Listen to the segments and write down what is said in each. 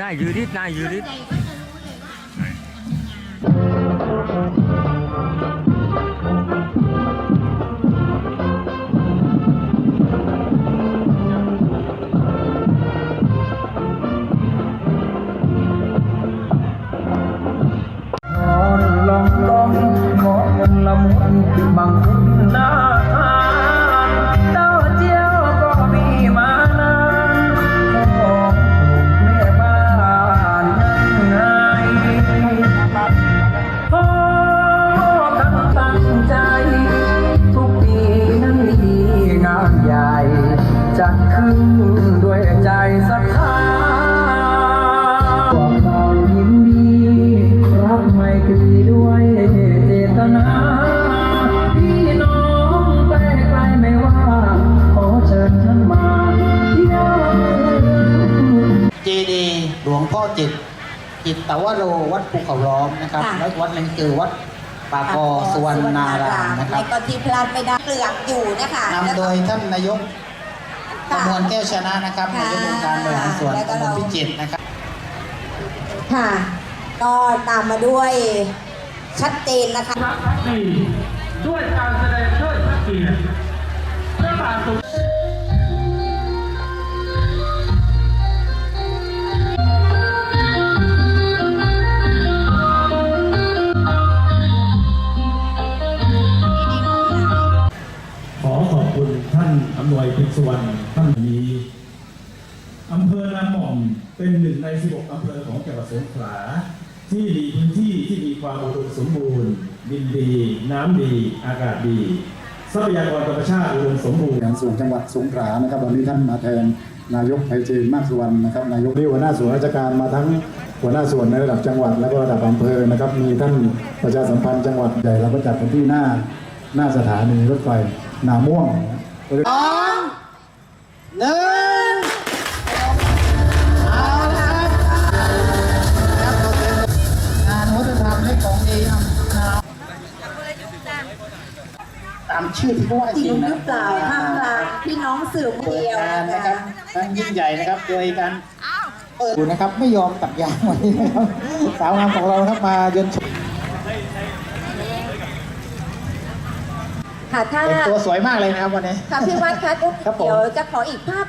นายยืดนิดนายยื ดขึ้นด้วยใจศรัทธาความเรายินดี รักไม่ตรีด้วยเจตนา พี่น้องไปไกลไม่ว่า ขอเชิญท่านมาเที่ยวเจดีย์หลวงพ่อจิตจิตตวโรวัดภูเขาล้อมนะครับ ค่ะ แล้ววัดหนึงคือวัดป่ากอสุวรรณารามนะครับ และก็ที่พลาดไม่ได้เปลือกอยู่นะคะแล้วนำก็โดยท่านนายก ค่ะประมวลแก้วชนะนะครับค่ะนายกองค์การบริหารส่วนแล้วก็ตำบลเราพิจิตรนะครับ ค่ะ ก็ตามมาด้วยชัดเจนนะคะพักดีด้วยการแสดงเทิดพระเกียรติพระบาทสมขอ ขอบคุณท่านอำนวยพิสุวรรณท่านนี้อำเภอนาหม่อมเป็นหนึ่งใน 16 อำเภอของจังหวัดสงขลา ที่มีพื้นที่ที่มีความอุดมสมบูรณ์ ดินดี น้ำดี อากาศดี ทรัพยากรธรรมชาติอุดมสมบูรณ์อย่างส่วนจังหวัดสงขลานะครับวันนี้ท่านมาแทนนายกไพเจนมากสุวรรณนะครับนายกที่หัวหน้าส่วนราชการมาทั้งหัวหน้าส่วนในระดับจังหวัดและก็ระดับอำเภอนะครับมีท่านประชาสัมพันธ์จังหวัดใหญ่เราก็จัดกันที่หน้า หน้าสถานีรถไฟนาม่วงสองหนึ่งเอาละครับครับขอเชิญงานวัฒนธรรมให้ของดีอำนาจตามชื่อที่เขาว่าจจริริงงหนะ รือเปล่าท่ามกลางพี่น้องสื่อมวลเปิดเดียวงานนะนะครับคะทั้งยิ่งใหญ่นะครับ โดยการเปิดดูนะครับ ไม่ยอมตัดยางวันนี้นะครับสาวงามของเรานะครับมาเยือนชม ค่ะถ้าแต่งตัวสวยมากเลยนะครับวันนี้ ค่ะพี่วัดคะครับผม เดี๋ยวจะขออีกภาพ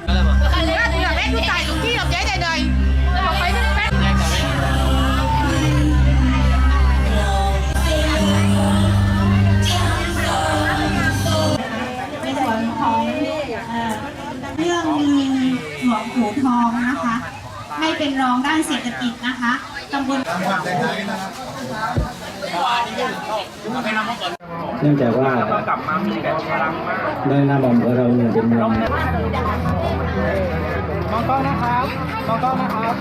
ในส่วนของเอ่อเรื่องลือหลวงปู่ทองนะคะให้เป็นรองด้านเศรษฐกิจนะคะตำบล เนื่องจากว่าได้นำอมของเราเนี่ยเป็นเมืองมองกล้องนะครับมองกล้องนะครับ